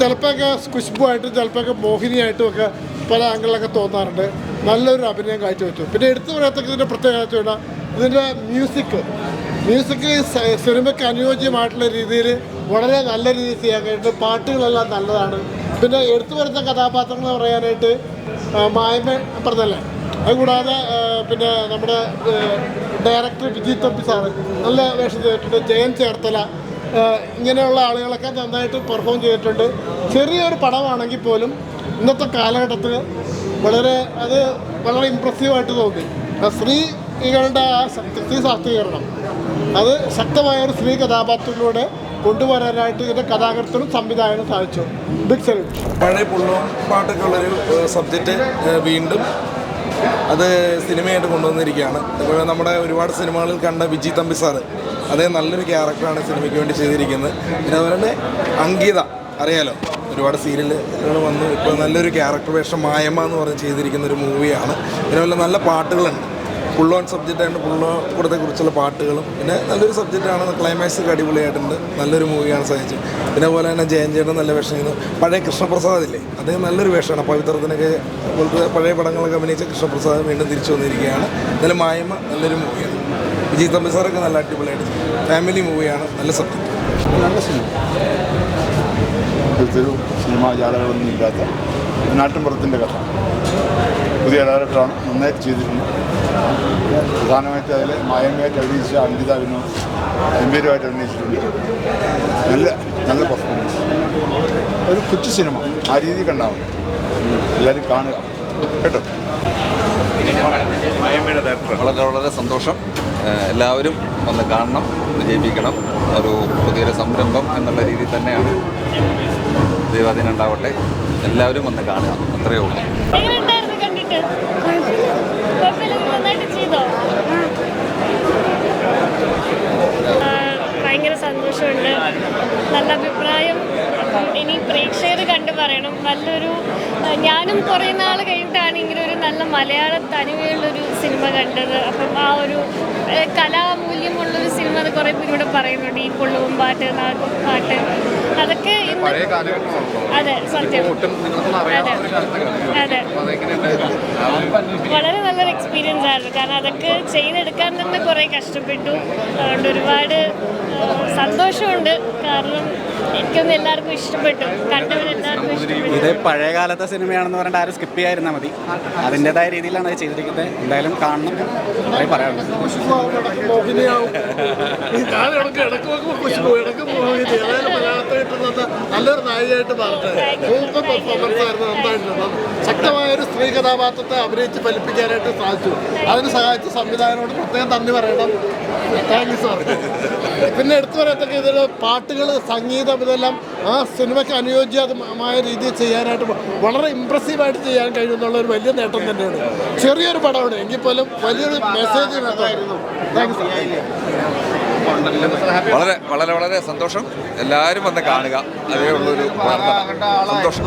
ചിലപ്പോഴൊക്കെ കുശ്ബുവായിട്ടും ചിലപ്പോഴൊക്കെ മോഹിനിയായിട്ടും ഒക്കെ പല ആംഗിളിലൊക്കെ തോന്നാറുണ്ട്. നല്ലൊരു അഭിനയം കാഴ്ചവെച്ചു. പിന്നെ എടുത്തു പറയത്തക്ക ഇതിന്റെ പ്രത്യേകത വെച്ചാൽ ഇതിന്റെ മ്യൂസിക് മ്യൂസിക് സിനിമയ്ക്ക് അനുയോജ്യമായിട്ടുള്ള രീതിയിൽ വളരെ നല്ല രീതിയിൽ ചെയ്യാൻ കഴിഞ്ഞിട്ട് പാട്ടുകളെല്ലാം നല്ലതാണ്. പിന്നെ എടുത്തു വരുന്ന കഥാപാത്രങ്ങൾ പറയാനായിട്ട് മായ്മ പറഞ്ഞല്ലേ? അതുകൂടാതെ പിന്നെ നമ്മുടെ ഡയറക്ടർ വിജയ് തമ്പി സാറ് നല്ല വേഷം ചെയ്തിട്ടുണ്ട്. ജയൻ ചേർത്തല ഇങ്ങനെയുള്ള ആളുകളൊക്കെ നന്നായിട്ട് പെർഫോം ചെയ്തിട്ടുണ്ട്. ചെറിയൊരു പടമാണെങ്കിൽ പോലും ഇന്നത്തെ കാലഘട്ടത്തിൽ വളരെ അത് വളരെ ഇമ്പ്രസീവായിട്ട് തോന്നി. സ്ത്രീകളുടെ ആ സ്ത്രീ ശാക്തീകരണം. അത് ശക്തമായ ഒരു സ്ത്രീ കഥാപാത്രത്തിലൂടെ കൊണ്ടുവരാനായിട്ട് ഇതിന്റെ കഥാകൃത്തിനും സംവിധായകനും സാധിച്ചു. ബിഗ് സല്യൂട്ട് പഴയ പുള്ളോ പാട്ടൊക്കെ ഉള്ളൊരു സബ്ജക്റ്റ് വീണ്ടും അത് സിനിമയായിട്ട് കൊണ്ടുവന്നിരിക്കുകയാണ്. അതുപോലെ നമ്മുടെ ഒരുപാട് സിനിമകളിൽ കണ്ട വിജി തമ്പി സാറ് അതേ നല്ലൊരു ക്യാരക്ടറാണ് സിനിമയ്ക്ക് വേണ്ടി ചെയ്തിരിക്കുന്നത്. പിന്നെ അതുപോലെ തന്നെ അങ്കിത അറിയാലോ? ഒരുപാട് സീരിയലുകൾ വന്നു. ഇപ്പോൾ നല്ലൊരു ക്യാരക്ടർ വേഷം മായമ്മ എന്ന് പറഞ്ഞ് ചെയ്തിരിക്കുന്ന ഒരു മൂവിയാണ്. പിന്നെ നല്ല പാട്ടുകളുണ്ട്. പുള്ളോൺ സബ്ജക്റ്റായിട്ട് ഫുള്ളോ കൂടത്തെ കുറിച്ചുള്ള പാട്ടുകളും. പിന്നെ നല്ലൊരു സബ്ജക്റ്റാണ് ക്ലൈമാക്സ് ഒക്കെ അടിപൊളിയായിട്ടുണ്ട്. നല്ലൊരു മൂവിയാണ് സഹിച്ചത് പിന്നെ അതുപോലെ തന്നെ ജയൻ ചേട്ടൻ നല്ല വേഷം ചെയ്യുന്നു പഴയ കൃഷ്ണപ്രസാദ് ഇല്ലേ? അദ്ദേഹം നല്ലൊരു വേഷമാണ്. പവിത്രത്തിനൊക്കെ പഴയ പടങ്ങളൊക്കെ അഭിനയിച്ച കൃഷ്ണപ്രസാദ് വീണ്ടും തിരിച്ചു വന്നിരിക്കുകയാണ്. നല്ല മായ്മ നല്ലൊരു മൂവിയാണ് വിജയ് തമ്പി സാറൊക്കെ നല്ല അടിപൊളിയായിട്ട്. ഫാമിലി മൂവിയാണ് നല്ല സബ്ജക്റ്റ് നല്ല സിനിമ സിനിമാ ജാലകളൊന്നും ഇല്ലാത്ത നാട്ടിൻപുറത്തിന്റെ കഥ. പുതിയ ഡയറക്ടറാണ് നന്നായിട്ട് ചെയ്തിട്ടുണ്ട്. പ്രധാനമായിട്ട് അതിൽ മായമ്മയായിട്ട് അഭിനയിച്ച അങ്കിത വിനോദ് ഗംഭീരമായിട്ട് അഭിനയിച്ചിട്ടുണ്ട്. നല്ല നല്ല പെർഫോമൻസ് ഒരു കൊച്ചു സിനിമ ആ രീതി കണ്ടാവും എല്ലാവരും കാണുക. കേട്ടോ? വളരെ വളരെ സന്തോഷം. എല്ലാവരും ഒന്ന് കാണണം വിജയിപ്പിക്കണം ഒരു പുതിയൊരു സംരംഭം എന്നുള്ള രീതിയിൽ തന്നെയാണ് ദൈവാധീനം ഉണ്ടാവട്ടെ. എല്ലാവരും വന്ന് കാണുക. അത്രയേ ഉള്ളൂ എങ്ങനെയുണ്ടായിരുന്നു കണ്ടിട്ട് കുഴപ്പമില്ല നന്നായിട്ട് ചെയ്തോ ആ, ഭയങ്കര സന്തോഷമുണ്ട് നല്ല അഭിപ്രായം ഇനി പ്രേക്ഷകർ കണ്ടു പറയണം. നല്ലൊരു ഞാനും കുറേ നാൾ കഴിഞ്ഞിട്ടാണ് ഇങ്ങനെ ഒരു നല്ല മലയാള തനിമയുള്ളൊരു സിനിമ കണ്ടത്. അപ്പം ആ ഒരു കലാമൂല്യമുള്ളൊരു സിനിമ അത് കുറേ പേരൂടെ പറയുന്നുണ്ട്. ഈ പൊള്ളുവും പാട്ട് നാട്ടും പാട്ട്. അതൊക്കെ പഴയ അതെ സത്യം. അതെ. വളരെ നല്ലൊരു എക്സ്പീരിയൻസ് ആയിരുന്നു. കാരണം അതൊക്കെ ചെയ്തെടുക്കാൻ തന്നെ കുറേ കഷ്ടപ്പെട്ടു. അതുകൊണ്ട് ഒരുപാട് സന്തോഷമുണ്ട്. കാരണം എനിക്കൊന്ന് എല്ലാവർക്കും ഇഷ്ടപ്പെട്ടു. കണ്ടവരെല്ലാവർക്കും ഇഷ്ടപ്പെട്ടു. ഇത് പഴയ കാലത്തെ സിനിമയാണെന്ന് പറഞ്ഞിട്ട് ആരും സ്കിപ്പ് ചെയ്യാതിരുന്നാൽ മതി. അതിന്റെതായ രീതിയിലാണ് അത് ചെയ്തിരിക്കുന്നത്. എന്തായാലും കാണണം. മലയാളത്തിൽ കിട്ടുന്നത് നല്ലൊരു നായികയായിട്ട് മാറട്ടെ സൂപ്പർ പെർഫോമൻസ് ആയിരുന്നു നന്നായിട്ടുണ്ട് ശക്തമായ ഒരു സ്ത്രീ കഥാപാത്രത്തെ അഭിനയിച്ച് ഫലിപ്പിക്കാനായിട്ട് സാധിച്ചു. അതിന് സഹായിച്ച സംവിധായകനോട് പ്രത്യേകം നന്ദി പറയണം. താങ്ക് യു സാർ പിന്നെ എടുത്തു പറയത്തക്ക ഇതിൽ പാട്ടുകൾ സംഗീതം ഇതെല്ലാം ആ സിനിമയ്ക്ക് അനുയോജ്യമായ രീതിയിൽ ചെയ്യാനായിട്ട് വളരെ ഇമ്പ്രസീവായിട്ട് ചെയ്യാൻ കഴിയുമെന്നുള്ള ഒരു വലിയ നേട്ടം തന്നെയാണ്. ചെറിയൊരു പടമാണ്. എങ്കിൽ പോലും വലിയൊരു മെസ്സേജ് വളരെ വളരെ വളരെ സന്തോഷം. എല്ലാവരും വന്ന് കാണുക. അതേ ഉള്ളൊരു സന്തോഷം.